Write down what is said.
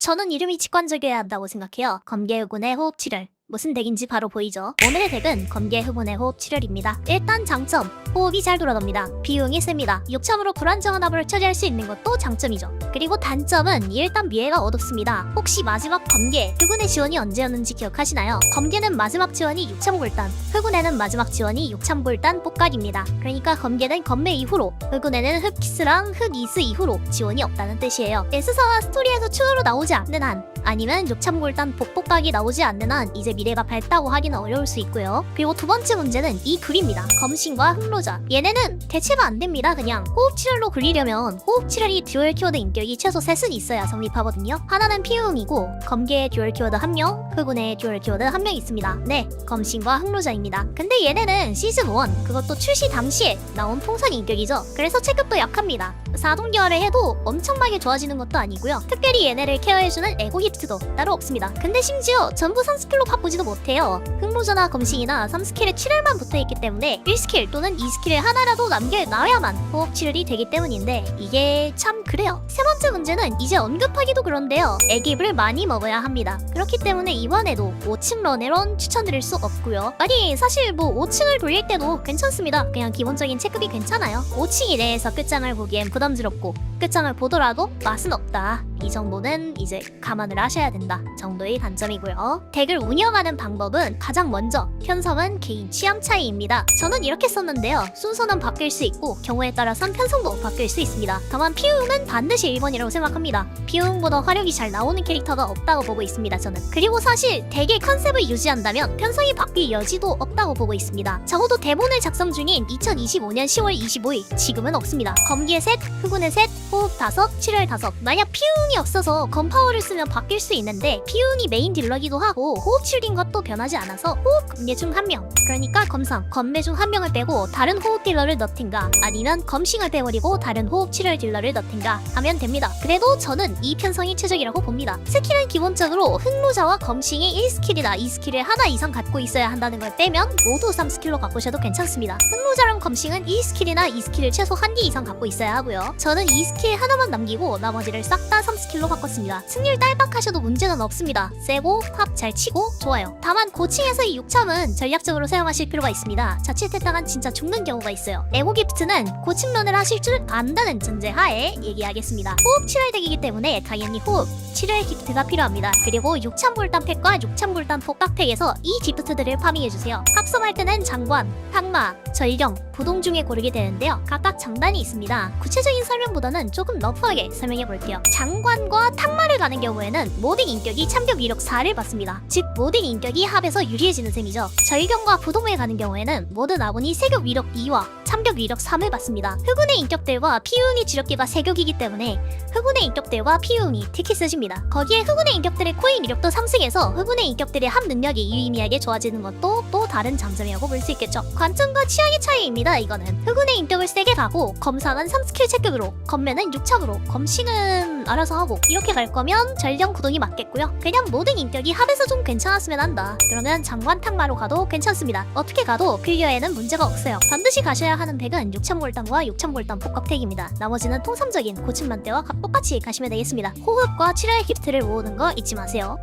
저는 이름이 직관적이어야 한다고 생각해요. 검계흑운의 호흡출혈. 무슨 덱인지 바로 보이죠? 오늘의 덱은 검계흑운의 호흡출혈입니다. 일단 장점, 호흡이 잘 돌아갑니다. 비용이 셉니다. 욕참으로 불안정한 합을 처리할 수 있는 것도 장점이죠. 그리고 단점은 일단 미래가 어둡습니다. 혹시 마지막 검계, 흑운의 지원이 언제였는지 기억하시나요? 검계는 마지막 지원이 6참 골단, 흑운에는 마지막 지원이 6참 골단 뽀깍입니다. 그러니까 검계는 검매 이후로, 흑운에는 흑키스랑 흑이스 이후로 지원이 없다는 뜻이에요. S사와 스토리에서 추가로 나오지 않는 한, 아니면 6참 골단 복복각이 나오지 않는 한 이제 미래가 밝다고 하기는 어려울 수 있고요. 그리고 두 번째 문제는 이 둘입니다. 검신과 흑로자. 얘네는 대체가 안 됩니다. 그냥 호흡치료로 굴리려면 호흡치료이 듀얼 키워드 인격이 최소 셋은 있어야 성립하거든요. 하나는 피우웅이고 검계의 듀얼 키워드 한 명, 흑운의 듀얼 키워드 한 명 있습니다. 네, 검신과 흑로자입니다. 근데 얘네는 시즌 1 그것도 출시 당시에 나온 풍선 인격이죠. 그래서 체급도 약합니다. 4동결을 해도 엄청나게 좋아지는 것도 아니고요. 특별히 얘네를 케어해주는 에고 힙트도 따로 없습니다. 근데 심지어 전부 3스킬로 바꾸지도 못해요. 흑로자나 검신이나 3스킬에 7일만 붙어있기 때문에 1스킬 또는 2스킬을 하나라도 남겨놔야만 호흡 치료이 되기 때문인데 이게 참 그래요. 세 번째 문제는 이제 언급하기도 그런데요. 애깁을 많이 먹어야 합니다. 그렇기 때문에 이번에도 5층 런에론 추천드릴 수 없고요. 아니 사실 뭐 5층을 돌릴 때도 괜찮습니다. 그냥 기본적인 체급이 괜찮아요. 5층 이내에서 끝장을 보기엔 부담스럽고 끝장을 보더라도 맛은 없다. 이 정도는 이제 감안을 하셔야 된다 정도의 단점이고요. 덱을 운영하는 방법은 가장 먼저 편성은 개인 취향 차이입니다. 저는 이렇게 썼는데요. 순서는 바뀔 수 있고 경우에 따라선 편성도 바뀔 수 있습니다. 다만 피우는 반드시 1번이라고 생각합니다. 피우보다 화력이 잘 나오는 캐릭터가 없다고 보고 있습니다. 저는 그리고 사실 덱의 컨셉을 유지한다면 편성이 바뀔 여지도 없다고 보고 있습니다. 적어도 대본을 작성 중인 2025년 10월 25일 지금은 없습니다. 검기의 셋, 흑운의 셋, 호흡 다섯, 칠월 다섯. 만약 피운이 없어서 검파워를 쓰면 바뀔 수 있는데 피운이 메인 딜러기도 하고 호흡 칠인 것도 변하지 않아서 호흡 검계 중한 명. 그러니까 검상, 검매 중 한 명을 빼고 다른 호흡 딜러를 넣든가 아니면 검싱을 빼버리고 다른 호흡 칠월 딜러를 넣든가 하면 됩니다. 그래도 저는 이 편성이 최적이라고 봅니다. 스킬은 기본적으로 흑로자와 검싱이 1스킬이나 2스킬을 하나 이상 갖고 있어야 한다는 걸 빼면 모두 3스킬로 바꾸셔도 괜찮습니다. 흑로자랑 검싱은 1스킬이나 2스킬을 최소 한 개 이상 갖고 있어야 하고요. 저는 2스킬 하나만 남기고 나머지를 싹 다 3스킬로 바꿨습니다. 승률 딸박하셔도 문제는 없습니다. 세고 탑 잘 치고 좋아요. 다만 고층에서 이 6참은 전략적으로 사용하실 필요가 있습니다. 자칫 했다간 진짜 죽는 경우가 있어요. 에고 기프트는 고층런을 하실 줄 안다는 전제 하에 얘기하겠습니다. 호흡 칠혈덱이기 때문에 당연히 호흡, 칠혈 기프트가 필요합니다. 그리고 6참 골단 팩과 6참 골단 폭각팩에서 이 기프트들을 파밍해주세요. 합성할 때는 장관, 탁마, 전령, 부동 중에 고르게 되는데요. 각각 장단이 있습니다. 구체적인 설명보다는 조금 러프하게 설명해 볼게요. 장관과 탁마를 가는 경우에는 모든 인격이 참격 위력 4를 받습니다. 즉 모든 인격이 합에서 유리해지는 셈이죠. 절경과 부동에 가는 경우에는 모든 아군이 세격 위력 2와 참격 위력 3을 받습니다. 흑운의 인격들과 피우웅의 주력기가 세격이기 때문에 흑운의 인격들과 피우웅이 특히 쓰십니다. 거기에 흑운의 인격들의 코인 위력도 상승해서 흑운의 인격들의 합 능력이 유의미하게 좋아지는 것도 또 다른 장점이라고 볼 수 있겠죠. 관점과 취향의 차이입니다. 이거는 흑운의 인격을 세게 가고 검상은 3스킬 체급으로 검매는 6척으로 검싱은 알아서 하고 이렇게 갈 거면 전령 구동이 맞겠고요. 그냥 모든 인격이 합에서 좀 괜찮았으면 한다. 그러면 장관 탁마로 가도 괜찮습니다. 어떻게 가도 클리어에는 문제가 없어요. 반드시 가셔야 하는 덱은 6참골단과 6참골단 복각덱입니다. 나머지는 통상적인 고침만대와 똑같이 가시면 되겠습니다. 호흡과 7회 기프트를 모으는 거 잊지 마세요.